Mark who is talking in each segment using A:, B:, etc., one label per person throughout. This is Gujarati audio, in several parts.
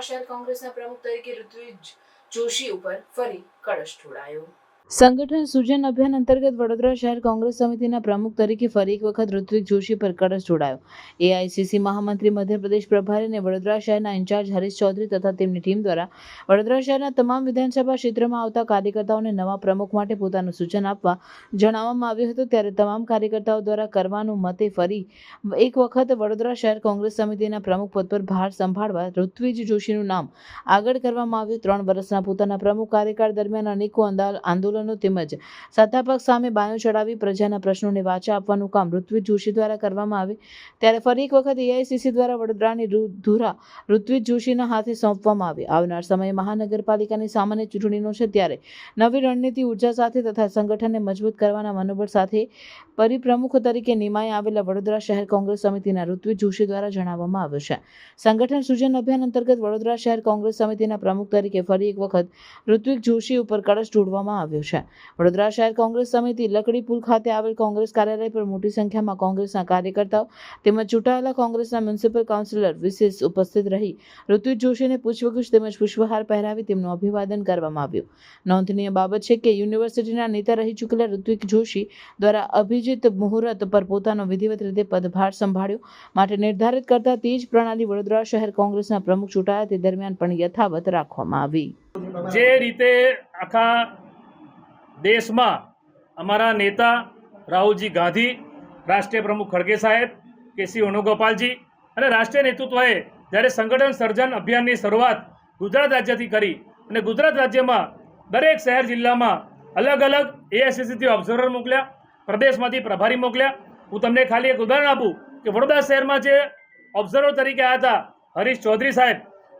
A: શહેર કોંગ્રેસના પ્રમુખ તરીકે ઋત્વિજ જોશી ઉપર ફરી કળશ ઢોળાયો.
B: સંગઠન સૂજન અભિયાન અંતર્ગત વડોદરા શહેર કોંગ્રેસ સમિતિના પ્રમુખ તરીકે ફરી એક વખત ઋત્વિક જોશી પર કળશ જોડાયો. એઆઈસીસી મહામંત્રી મધ્યપ્રદેશ પ્રભારી અને વડોદરા શહેરના ઇન્ચાર્જ હરીશ ચૌધરી તથા તેમની ટીમ દ્વારા વડોદરા શહેરના તમામ વિધાનસભા ક્ષેત્રમાં આવતા કાર્યકર્તાઓને નવા પ્રમુખ માટે પોતાનું સૂચન આપવા જણાવવામાં આવ્યું હતું. ત્યારે તમામ કાર્યકર્તાઓ દ્વારા કરવાનું મતે ફરી એક વખત વડોદરા શહેર કોંગ્રેસ સમિતિના પ્રમુખ પદ પર ભાર સંભાળવા ઋત્વિજ જોશીનું નામ આગળ કરવામાં આવ્યું. ત્રણ વર્ષના પોતાના પ્રમુખ કાર્યકાળ દરમિયાન અનેકો અંદાલ આંદોલનો તેમજ સત્તાપક્ષ સામે બાયો ચડાવી પ્રજાના પ્રશ્નોને વાચા આપવાનું કામ ઋત્વિજ જોશી દ્વારા કરવામાં આવે. ત્યારે ફરી એક વખત એઆઈસીસી દ્વારા વડોદરાની ધુરા ઋત્વિજ જોશીના હાથે સોંપવામાં આવી આવનાર સમયે મહાનગરપાલિકાની સામાન્ય ચૂંટણીનો છે ત્યારે નવી રણનીતિ ઊર્જા સાથે તથા સંગઠનને મજબૂત કરવાના મનોબળ સાથે પરિપ્રમુખ તરીકે નિમાય આવેલા વડોદરા શહેર કોંગ્રેસ સમિતિના ઋત્વિજ જોશી દ્વારા જણાવવામાં આવ્યું છે. સંગઠન સૂજન અભિયાન અંતર્ગત વડોદરા શહેર કોંગ્રેસ સમિતિના પ્રમુખ તરીકે ફરી એક વખત ઋત્વિક જોશી ઉપર કળશ જોડવામાં આવ્યો છે. વડોદરા શહેર કોંગ્રેસ સમિતિ લકડી પુલ ખાતે આવેલ કોંગ્રેસ કાર્યાલય પર મોટી સંખ્યામાં કોંગ્રેસના કાર્યકર્તાઓ તેમજ ચૂંટાયેલા કોંગ્રેસના મ્યુનિસિપલ કાઉન્સિલર વિશેષ ઉપસ્થિત રહી ઋતુ જોશીને પુષ્પગુચ્છ તેમજ પુષ્પહાર પહેરાવી તેમનું અભિવાદન કરવામાં આવ્યું. નોંધનીય બાબત છે કે યુનિવર્સિટીના નેતા રહી ચૂકેલા ઋત્વિક જોશી દ્વારા અભિજીત મુહૂર્ત પર પોતાનો વિધિવત રીતે પદભાર સંભાળ્યો. માટે નિર્ધારિત કરતા તે જ પ્રણાલી વડોદરા શહેર કોંગ્રેસના પ્રમુખ ચૂંટાયા તે દરમિયાન પણ યથાવત રાખવામાં આવી.
C: જે રીતે આખા દેશમાં અમારા નેતા રાહુલજી ગાંધી, રાષ્ટ્રીય પ્રમુખ ખડગે સાહેબ, કેસી વેણુગોપાલજી અને રાષ્ટ્રીય નેતૃત્વએ જ્યારે સંગઠન સર્જન અભિયાનની શરૂઆત ગુજરાત રાજ્યથી કરી અને ગુજરાત રાજ્યમાં દરેક શહેર જિલ્લામાં અલગ અલગ એઆઈસીસીથી ઓબ્ઝર્વર મોકલ્યા, પ્રદેશમાંથી પ્રભારી મોકલ્યા. હું તમને ખાલી એક ઉદાહરણ આપું કે વડોદરા શહેરમાં જે ઓબ્ઝર્વર તરીકે આવ્યા હતા હરીશ ચૌધરી સાહેબ.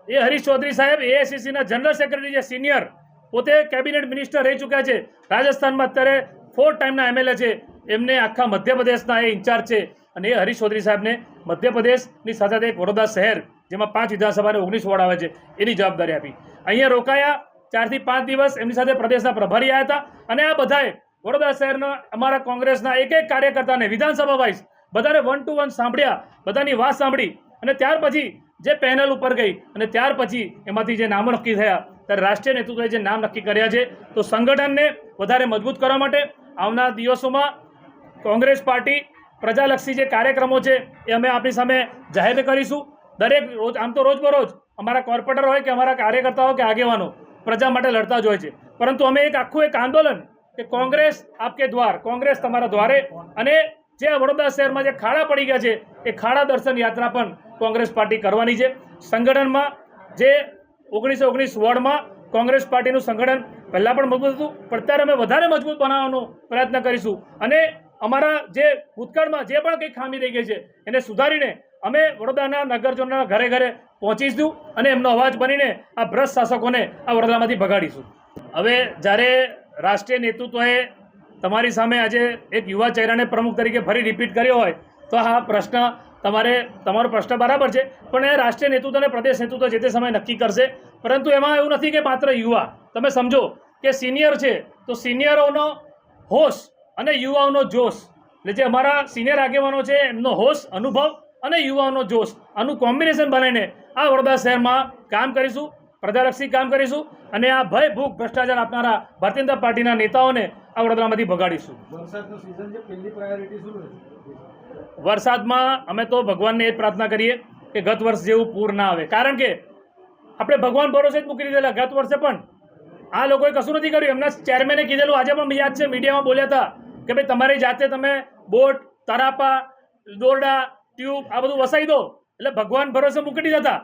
C: એ હરીશ ચૌધરી સાહેબ એઆઈસીસીના જનરલ સેક્રેટરી છે સિનિયર પોતે કેબિનેટ મિનિસ્ટર રહી ચૂક્યા છે. રાજસ્થાનમાં અત્યારે ફોર ટાઈમના એમએલએ છે. એમને આખા મધ્યપ્રદેશના એ ઇન્ચાર્જ છે. અને એ હરીશ ચૌધરી સાહેબને મધ્યપ્રદેશની સાથે એક વડોદરા શહેર, જેમાં પાંચ વિધાનસભાને ઓગણીસ વોર્ડ આવે છે, એની જવાબદારી આપી. અહીંયા રોકાયા, ચારથી પાંચ દિવસ એમની સાથે પ્રદેશના પ્રભારી આવ્યા હતા. અને આ બધાએ વડોદરા શહેરના અમારા કોંગ્રેસના એક એક કાર્યકર્તાને, વિધાનસભા વાઇઝ બધાને વન ટુ વન સાંભળ્યા, બધાની વાત સાંભળી. અને ત્યાર પછી જે પેનલ ઉપર ગઈ, અને ત્યાર પછી એમાંથી જે નામો નક્કી થયા ત્યારે રાષ્ટ્રીય નેતૃત્વએ જે નામ નક્કી કર્યા છે, તો સંગઠનને વધારે મજબૂત કરવા માટે આવનાર દિવસોમાં કોંગ્રેસ પાર્ટી પ્રજાલક્ષી જે કાર્યક્રમો છે, એ અમે આપણી સામે જાહેર કરીશું. દરેક રોજ, આમ તો રોજબરોજ અમારા કોર્પોરેટર હોય કે અમારા કાર્યકર્તાઓ કે આગેવાનો પ્રજા માટે લડતા જ હોય છે. પરંતુ અમે એક આખું એક આંદોલન કે કોંગ્રેસ આપકે દ્વાર, કોંગ્રેસ તમારા દ્વારે અને જે વડોદરા શહેરમાં જે ખાડા પડી ગયા છે, એ ખાડા દર્શન યાત્રા પણ કોંગ્રેસ પાર્ટી કરવાની છે. સંગઠનમાં જે ઓગણીસો ઓગણીસ વોર્ડમાં કોંગ્રેસ પાર્ટીનું સંગઠન પહેલાં પણ મજબૂત હતું, પણ અત્યારે અમે વધારે મજબૂત બનાવવાનો પ્રયત્ન કરીશું. અને અમારા જે ભૂતકાળમાં જે પણ કંઈ ખામી રહી ગઈ છે, એને સુધારીને અમે વડોદરાના નગરજનોના ઘરે ઘરે પહોંચીશું અને એમનો અવાજ બનીને આ ભ્રષ્ટ શાસકોને આ વડોદરામાંથી ભગાડીશું. હવે જ્યારે રાષ્ટ્રીય નેતૃત્વએ તમારી સામે આજે એક યુવા ચહેરાને પ્રમુખ તરીકે ફરી રિપીટ કર્યો હોય, તો આ પ્રશ્ન તમારે તમારો પ્રશ્ન બરાબર છે, પણ એ રાષ્ટ્રીય નેતૃત્વ અને પ્રદેશ નેતૃત્વ જે તે સમયે નક્કી કરશે. પરંતુ એમાં એવું નથી કે માત્ર યુવા. તમે સમજો કે સિનિયર છે, તો સિનિયરોનો હોશ અને યુવાઓનો જોશ. એટલે જે અમારા સિનિયર આગેવાનો છે, એમનો હોશ, અનુભવ અને યુવાઓનો જોશ. આનું કોમ્બિનેશન બનાવીને આ વડોદરા શહેરમાં કામ કરીશું, પ્રજાલક્ષી કામ કરીશું અને આ ભય ભૂખ ભ્રષ્ટાચાર આપનારા ભારતીય પાર્ટીના નેતાઓને આ વડોદરામાંથી ભગાડીશું.
D: વરસાદનો સિઝન છે, પહેલી પ્રાયોરિટી શું
C: વરસાદમાં અમે તો ભગવાનને એ પ્રાર્થના કરીએ કે ગત વર્ષ જેવું પૂર ના આવે. કારણ કે આપણે ભગવાન ભરોસે જ મૂકી દીધેલા ગત વર્ષે પણ. આ લોકોએ કશું નથી કર્યું. એમના ચેરમેને કીધેલું, આજે પણ યાદ છે મીડિયામાં બોલ્યા હતા કે ભાઈ તમારી જાતે તમે બોટ, તરાપા, દોરડા ટ્યુબ આ બધું વસાઈ દો. એટલે ભગવાન ભરોસે મૂકી દીધા હતા.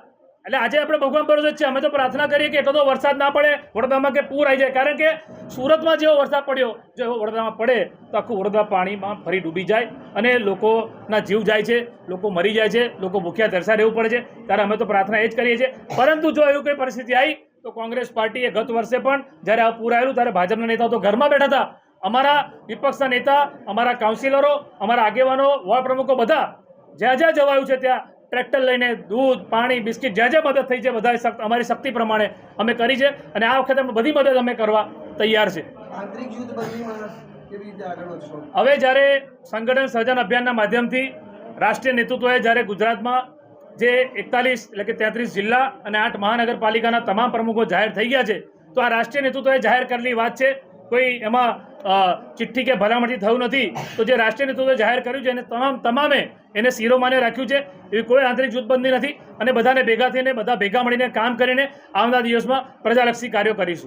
C: એટલે આજે આપણે ભગવાન ભરોસે છે અમે તો પ્રાર્થના કરીએ કે એટલો વરસાદ ના પડે, વડોદરામાં કે પૂર આવી જાય. કારણ કે સુરતમાં જેવો વરસાદ પડ્યો, જો એવો વડોદરામાં પડે, તો આખું વડોદરા પાણીમાં ફરી ડૂબી જાય અને લોકોના જીવ જાય છે, લોકો મરી જાય છે, લોકો ભૂખ્યા તરસા રહેવું પડે છે. ત્યારે અમે તો પ્રાર્થના એ જ કરીએ છીએ. પરંતુ જો એવું કોઈ પરિસ્થિતિ આવી તો કોંગ્રેસ પાર્ટીએ ગત વર્ષે પણ જ્યારે આ પૂર આવેલું, ત્યારે ભાજપના નેતાઓ તો ઘરમાં બેઠા હતા. અમારા વિપક્ષના નેતા, અમારા કાઉન્સિલરો, અમારા આગેવાનો વોર્ડ પ્રમુખો બધા જ્યાં જ્યાં જવાયું છે ત્યાં ટ્રેક્ટર લઈને દૂધ પાણી બિસ્કિટ જ્યાં જ્યાં મદદ થઈ છે બધા અમારી શક્તિ પ્રમાણે અમે કરી છે અને આ વખતે અમે બધી મદદ અમે કરવા તૈયાર છે. હવે જ્યારે સંગઠન સર્જન અભિયાનના માધ્યમથી રાષ્ટ્રીય નેતૃત્વએ જ્યારે ગુજરાતમાં જે એકતાલીસ એટલે કે તેત્રીસ જિલ્લા અને આઠ મહાનગરપાલિકાના તમામ પ્રમુખો જાહેર થઈ ગયા છે તો આ રાષ્ટ્રીય નેતૃત્વએ જાહેર કરેલી વાત છે. કોઈ એમાં ચિઠ્ઠી કે ભલામણથી થયું નથી, તો જે રાષ્ટ્રીય નેતૃત્વે જાહેર કર્યું છે એને તમામ, તમામે એને શિરોમાને રાખ્યું છે, એવી કોઈ આંતરિક જૂથબંધી નથી. અને બધાને ભેગા થઈને, બધા ભેગા મળીને કામ કરીને આવનારા દિવસમાં પ્રજાલક્ષી કાર્યો કરીશું.